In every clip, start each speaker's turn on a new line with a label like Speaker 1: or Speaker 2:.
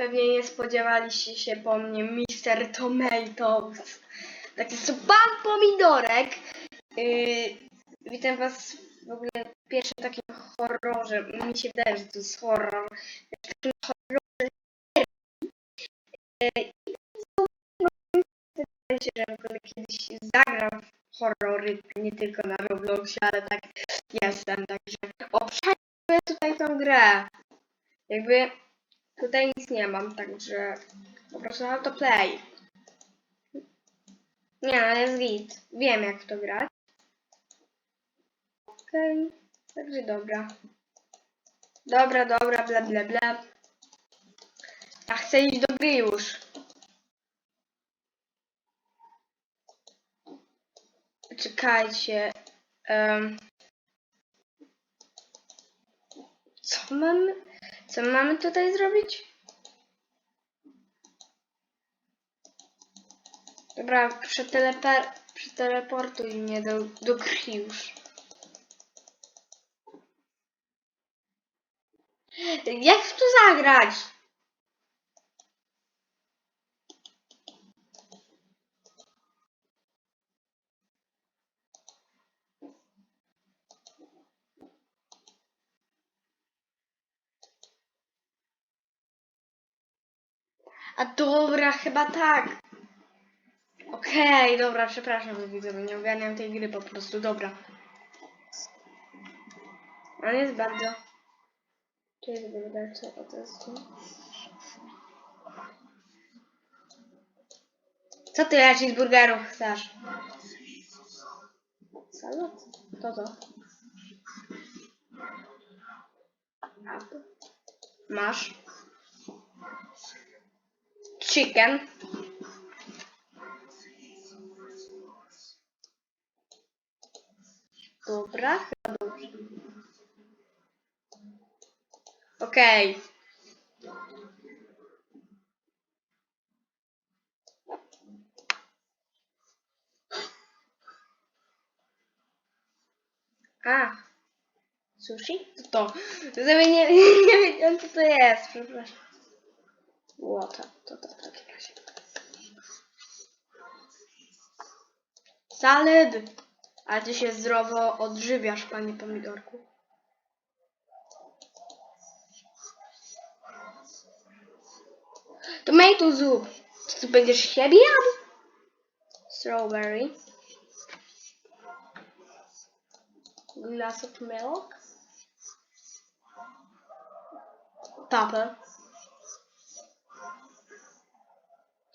Speaker 1: Pewnie nie spodziewaliście się po mnie Mr. Tomatoes. Tak jest to pan Pomidorek. Yy, witam was w ogóle w pierwszym takim horrorze. Mi się wydaje, że to jest horror. Takim horrorze Yy, wydaje się, że w ogóle kiedyś zagram w horrory, nie tylko na Robloxie, ale tak jestem. Także obszajmy tutaj tą grę. Jakby tutaj nic nie mam, także po prostu autoplay. Nie, ale jest git. Wiem jak to grać. Okej, także dobra. Dobra, dobra, bla bla bla. Ja chcę iść do gry już. Czekajcie. em. co mamy? Co mamy tutaj zrobić? Dobra, przeteleportuj mnie do, do gry już. Jak w to zagrać? A dobra, chyba tak. Okej, dobra, przepraszam widzowie, nie ogarniam tej gry po prostu, dobra. On jest bardzo... Tu jest wydawca, o to jest tu. Co ty jakiś burgerów chcesz? Salat? To to. Masz. Chicken. Dobra. Okej. A. Sushi? To to. Sobie nie, nie co to jest, przepraszam. Water. To to w takim razie. Salad! A ty się zdrowo odżywiasz, panie pomidorku. Tomato soup. Czy ty będziesz siebie jadł? Strawberry. Glass of milk. Pepper.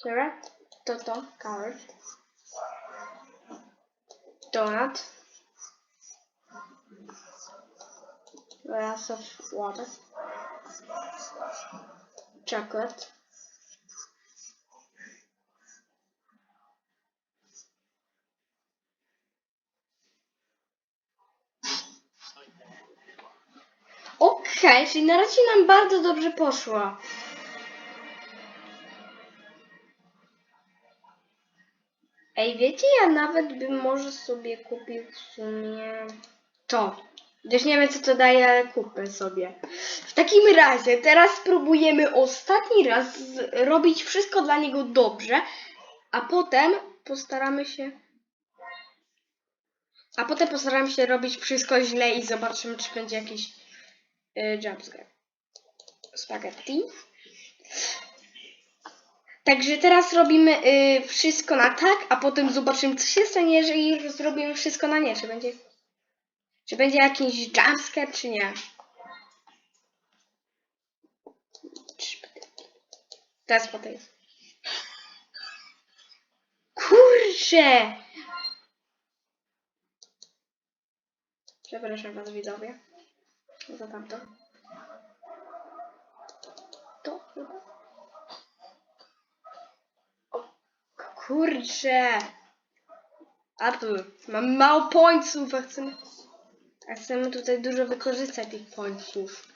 Speaker 1: Carrot. Toto. Carrot. Donut. Glass of water. Chocolate. Okej, czyli na razie nam bardzo dobrze poszło. Ej, wiecie, ja nawet bym może sobie kupił w sumie to. Gdyż nie wiem, co to daje, ale kupę sobie. W takim razie, teraz spróbujemy ostatni raz robić wszystko dla niego dobrze, a potem postaramy się... A potem postaramy się robić wszystko źle i zobaczymy, czy będzie jakiś y, jumpscare. Spaghetti. Także teraz robimy y, wszystko na tak, a potem zobaczymy, co się stanie, jeżeli zrobimy wszystko na nie. Czy będzie, czy będzie jakiś jumpscare, czy nie. Teraz potem jest. Kurczę! Przepraszam was widzowie. Za tamto. To chyba. Kurczę! A tu mam mało pońców, a chcemy, a chcemy tutaj dużo wykorzystać tych pońców.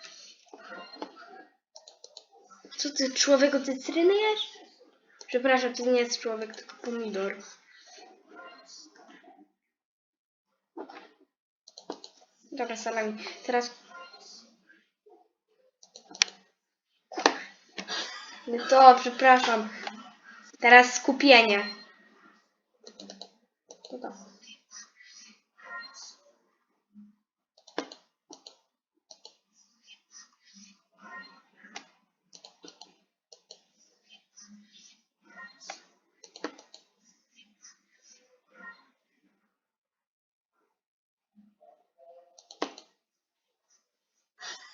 Speaker 1: Co ty, człowieku, ty cytryny jesz? Przepraszam, to nie jest człowiek, tylko pomidor. Dobra, salami. Teraz No to, przepraszam. Teraz skupienie. To to.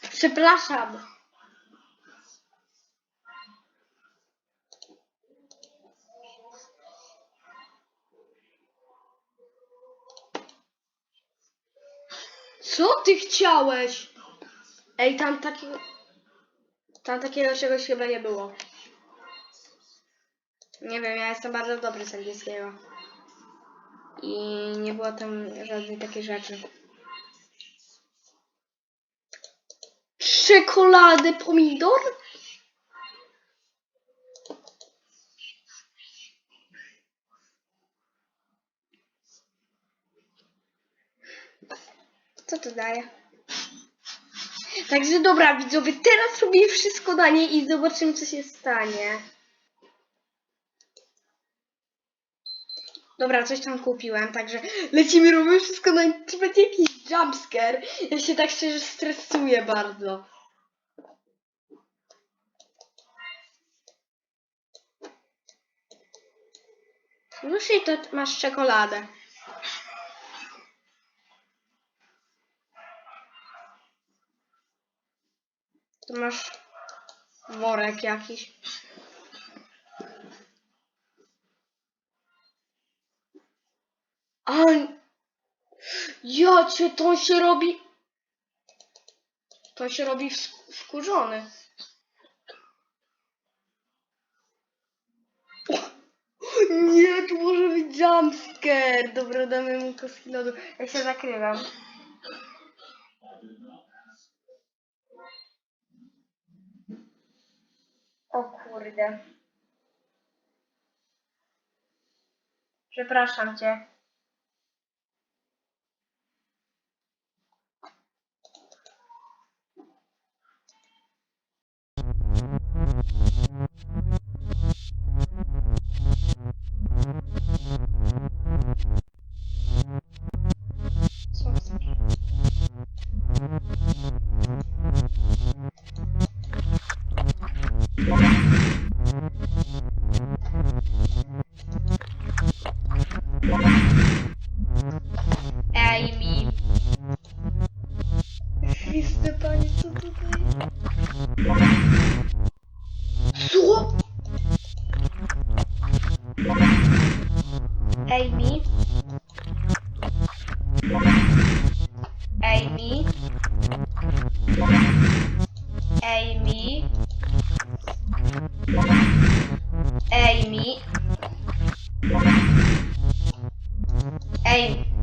Speaker 1: Przepraszam. Co ty chciałeś? Ej, tam takiego... Tam takiego czegoś chyba nie było. Nie wiem, ja jestem bardzo dobry z angielskiego. I nie było tam żadnej takiej rzeczy. Czekolady, pomidor? Co to daje? Także dobra, widzowie, teraz robię wszystko na nie i zobaczymy, co się stanie. Dobra, coś tam kupiłem, także lecimy, robimy wszystko na nie. Czy będzie jakiś jumpscare? Ja się tak szczerze stresuję bardzo. I to masz czekoladę. Tu masz worek jakiś. A ja cię to się robi. To się robi wkurzony. Nie, tu może być jumpscare. Dobra, damy mu kostki lodu. Ja się zakrywam. O kurde. Przepraszam cię. Amy. Amy. Amy. Amy. Amy.